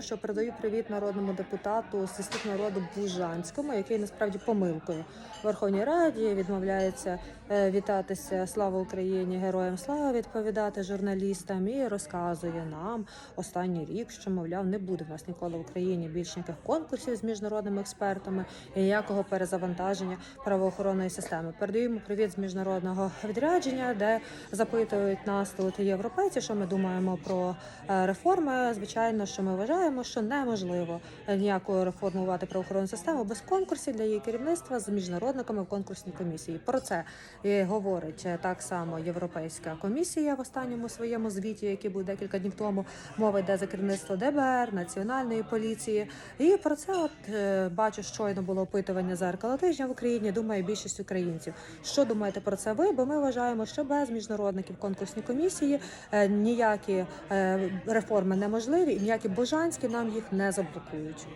Що передаю привіт народному депутату зі слуг народу Бужанському, який насправді помилкою Верховній Раді відмовляється е, вітатися Слава Україні, героям слава відповідати журналістам і розказує нам останній рік, що мовляв не буде в нас ніколи в Україні більш ніяких конкурсів з міжнародними експертами і ніякого перезавантаження правоохоронної системи. Передаємо привіт з міжнародного відрядження, де запитують нас тут європейці, що ми думаємо про е, реформи. Звичайно, що ми вважаємо, що неможливо ніякою реформувати правоохоронну систему без конкурсів для її керівництва з міжнародниками в конкурсній комісії. Про це говорить е, так само Європейська комісія в останньому своєму звіті, який був декілька днів тому. Мова йде за керівництво ДБР, національної поліції. І про це от е, бачу, щойно було опитування зеркало тижня в Україні. Думає більшість українців. Що думаєте про це ви? Бо ми вважаємо, що без міжнародників конкурсні комісії е, ніякі реформи неможливі, ніякі божанські нам їх не заблокують.